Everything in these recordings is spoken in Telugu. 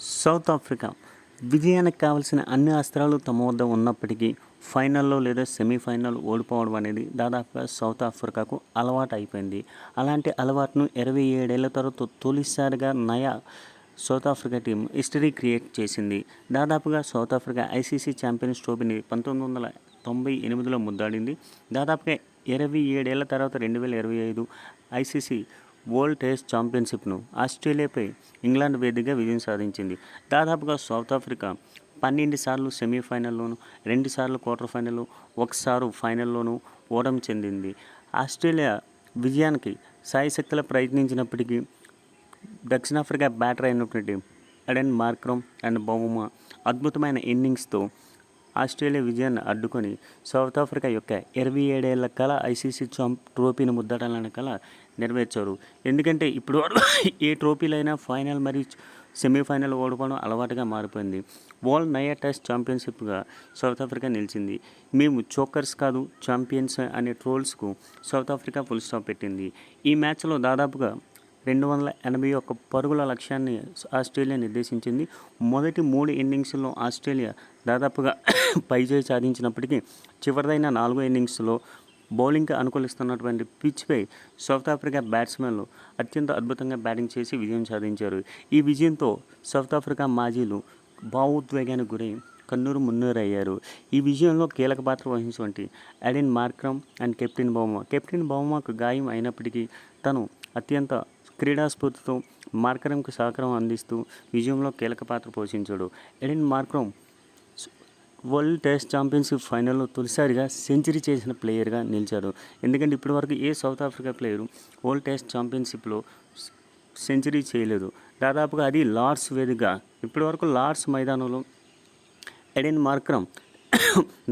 సౌత్ ఆఫ్రికా విజయానికి కావలసిన అన్ని అస్త్రాలు తమ వద్ద ఉన్నప్పటికీ ఫైనల్లో లేదా సెమీఫైనల్ ఓడిపోవడం అనేది దాదాపుగా సౌత్ ఆఫ్రికాకు అలవాటు అయిపోయింది. అలాంటి అలవాటును ఇరవై ఏడేళ్ళ తర్వాత తొలిసారిగా నయా South Africa team history create చేసింది. దాదాపుగా సౌత్ ఆఫ్రికా ఐసీసీ ఛాంపియన్స్ ట్రోఫీని పంతొమ్మిది వందల తొంభై ఎనిమిదిలో ముద్దాడింది. దాదాపుగా ఇరవై ఏడేళ్ళ తర్వాత రెండు వేల ఇరవై ఐదు ఐసీసీ వరల్డ్ టెస్ట్ ఛాంపియన్షిప్ను ఆస్ట్రేలియాపై ఇంగ్లాండ్ వేదికగా విజయం సాధించింది. దాదాపుగా సౌత్ ఆఫ్రికా పన్నెండు సార్లు సెమీఫైనల్లోను రెండు సార్లు క్వార్టర్ ఫైనల్ ఒకసారి ఫైనల్లోనూ ఓటమి చెందింది. ఆస్ట్రేలియా విజయానికి సాయశక్తుల ప్రయత్నించినప్పటికీ దక్షిణాఫ్రికా బ్యాటర్ అయినటువంటి అడెన్ మార్క్రమ్ అండ్ బౌమా అద్భుతమైన ఇన్నింగ్స్తో ఆస్ట్రేలియా విజయాన్ని అడ్డుకొని సౌత్ ఆఫ్రికా యొక్క ఇరవై ఏడేళ్ళ కళ ఐసీసీ చాంప్ ట్రోఫీని ముద్దడాలనే కళ నెరవేర్చారు. ఎందుకంటే ఇప్పుడు ఏ ట్రోఫీలైనా ఫైనల్ మరియు సెమీఫైనల్ ఓడిపోవడం అలవాటుగా మారిపోయింది. వరల్డ్ నయా టెస్ట్ ఛాంపియన్షిప్గా సౌత్ ఆఫ్రికా నిలిచింది. మేము చోకర్స్ కాదు ఛాంపియన్స్ అనే ట్రోల్స్కు సౌత్ ఆఫ్రికా ఫుల్ స్టాప్ పెట్టింది. ఈ మ్యాచ్లో దాదాపుగా రెండు వందల ఎనభై ఒక్క పరుగుల లక్ష్యాన్ని ఆస్ట్రేలియా నిర్దేశించింది. మొదటి మూడు ఇన్నింగ్స్లో ఆస్ట్రేలియా దాదాపుగా పైచేయి సాధించినప్పటికీ చివరిదైన నాలుగో ఇన్నింగ్స్లో బౌలింగ్కి అనుకూలిస్తున్నటువంటి పిచ్పై సౌత్ ఆఫ్రికా బ్యాట్స్మెన్లు అత్యంత అద్భుతంగా బ్యాటింగ్ చేసి విజయం సాధించారు. ఈ విజయంతో సౌత్ ఆఫ్రికా మాజీలు భావోద్వేగానికి గురై కన్నూరు మున్నూరు అయ్యారు. ఈ విజయంలో కీలక పాత్ర వహించినటువంటి Aiden Markram and captain Bavuma captain బౌమాకు గాయం అయినప్పటికీ తను అత్యంత క్రీడాస్ఫూర్తితో మార్కరంకు సహకారం అందిస్తూ విజయంలో కీలక పాత్ర పోషించాడు. Aiden Markram world test championship ఫైనల్లో తొలిసారిగా సెంచరీ చేసిన ప్లేయర్గా నిలిచాడు ఎందుకంటే ఇప్పటివరకు ఏ South Africa player world test ఛాంపియన్షిప్లో century చేయలేదు. దాదాపుగా అది లార్డ్స్ వేదికగా ఇప్పటివరకు లార్డ్స్ మైదానంలో ఎడెన్ మార్క్రమ్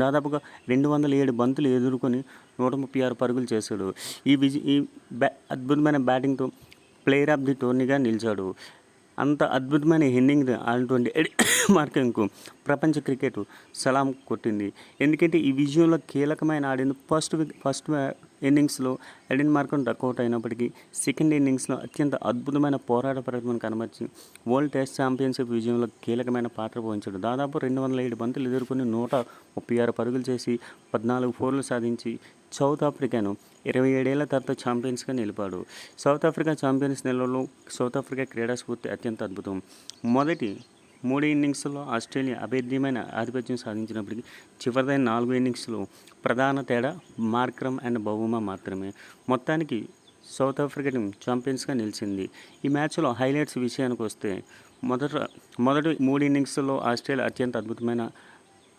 దాదాపుగా రెండు వందల ఏడు బంతులు ఎదుర్కొని నూట ముప్పై ఆరు పరుగులు చేశాడు. ఈ విజ ఈ బ్యా అద్భుతమైన బ్యాటింగ్తో ప్లేయర్ ఆఫ్ ది టోర్నీగా నిలిచాడు. అంత అద్భుతమైన ఇన్నింగ్ ఆడినటువంటి ఎడి మార్కింగ్కు ప్రపంచ క్రికెట్ సలాం కొట్టింది. ఎందుకంటే ఈ విజయంలో కీలకమైన ఆడింది. ఫస్ట్ ఫస్ట్ ఇన్నింగ్స్లో ఎడిన్ మార్కన్ రకౌట్ అయినప్పటికీ సెకండ్ ఇన్నింగ్స్లో అత్యంత అద్భుతమైన పోరాట ప్రతిభను కనబర్చి వరల్డ్ టెస్ట్ ఛాంపియన్షిప్ విజయంలో కీలకమైన పాత్ర పోయించాడు దాదాపు రెండు వందల ఏడు బంతులు ఎదుర్కొని నూట ముప్పై ఆరు పరుగులు చేసి పద్నాలుగు ఫోర్లు సాధించి సౌత్ ఆఫ్రికాను ఇరవై ఏడేళ్ళ తర్వాత ఛాంపియన్స్గా నిలిపాడు. సౌత్ ఆఫ్రికా ఛాంపియన్స్ నెలలో సౌత్ ఆఫ్రికా క్రీడా స్ఫూర్తి అత్యంత అద్భుతం. మొదటి మూడు ఇన్నింగ్స్లో ఆస్ట్రేలియా అభేద్యమైన ఆధిపత్యం సాధించినప్పటికీ చివరిదైన నాలుగు ఇన్నింగ్స్లో ప్రధాన తేడా మార్క్రమ్ అండ్ బహుమా మాత్రమే. మొత్తానికి సౌత్ ఆఫ్రికా టీం ఛాంపియన్స్గా నిలిచింది. ఈ మ్యాచ్లో హైలైట్స్ విషయానికి వస్తే మొదట మొదటి మూడు ఇన్నింగ్స్లో ఆస్ట్రేలియా అత్యంత అద్భుతమైన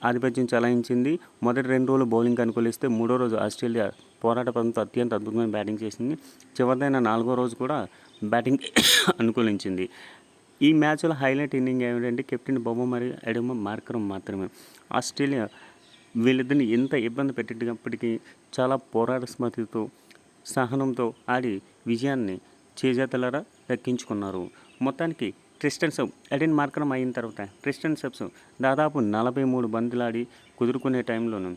ఆధిపత్యం చలాయించింది. మొదటి రెండు రోజులు బౌలింగ్ అనుకూలిస్తే మూడో రోజు ఆస్ట్రేలియా పోరాట పదంతో అత్యంత అద్భుతమైన బ్యాటింగ్ చేసింది. చివరిదైన నాలుగో రోజు కూడా బ్యాటింగ్ అనుకూలించింది. ఈ మ్యాచ్లో హైలైట్ ఇన్నింగ్ ఏమిటంటే కెప్టెన్ బొమ్మ మరియు ఎడమ మార్కరం మాత్రమే. ఆస్ట్రేలియా వీళ్ళిద్దరిని ఎంత ఇబ్బంది పెట్టేటప్పటికీ చాలా పోరాట స్మృతితో సహనంతో ఆడి విజయాన్ని చేజేతలరా దక్కించుకున్నారు మొత్తానికి క్రిస్టన్ సబ్ ఎడిన్ మార్కరం అయిన తర్వాత క్రిస్టియన్ సబ్స్ దాదాపు నలభై మూడు బంతులాడి కుదురుకునే టైంలోను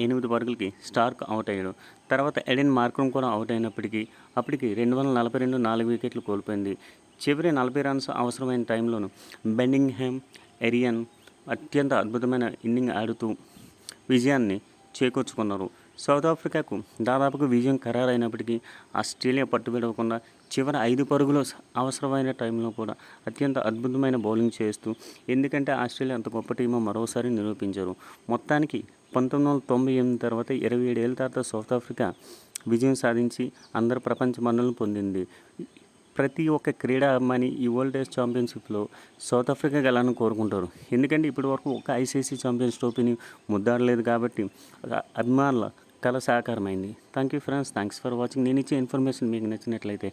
ఎనిమిది పరుగులకి స్టార్క్ అవుట్ అయ్యాడు. తర్వాత ఎడిన్ మార్కరం కూడా అవుట్ అయినప్పటికీ అప్పటికి రెండు వందల నలభై రెండు నాలుగు వికెట్లు కోల్పోయింది. చివరి నలభై రన్స్ అవసరమైన టైంలోను బెండింగ్హామ్ ఎరియన్ అత్యంత అద్భుతమైన ఇన్నింగ్ ఆడుతూ విజయాన్ని చేకూర్చుకున్నారు. సౌత్ ఆఫ్రికాకు దాదాపుగా విజయం ఖరారైనప్పటికీ ఆస్ట్రేలియా పట్టుబెడవకుండా చివరి ఐదు పరుగులు అవసరమైన టైంలో కూడా అత్యంత అద్భుతమైన బౌలింగ్ చేస్తూ ఎందుకంటే ఆస్ట్రేలియా అంత గొప్ప టీమో మరోసారి నిరూపించారు. మొత్తానికి పంతొమ్మిది వందల తొంభై ఎనిమిది తర్వాత ఇరవై ఏడేళ్ళ తర్వాత సౌత్ ఆఫ్రికా విజయం సాధించి అందరు ప్రపంచ మన్నలను పొందింది. ప్రతి ఒక్క క్రీడా అమ్మాయిని ఈ వరల్డ్ టెస్ట్ ఛాంపియన్షిప్లో సౌత్ ఆఫ్రికా గెలాలని కోరుకుంటారు. ఎందుకంటే ఇప్పటి వరకు ఒక ఐసీసీ ఛాంపియన్స్ ట్రోఫీని ముద్దాడలేదు కాబట్టి అభిమానుల చాలా సహకారమైంది. Thank you friends thanks for watching నేను ఇచ్చే ఇన్ఫర్మేషన్ మీకు నచ్చినట్లయితే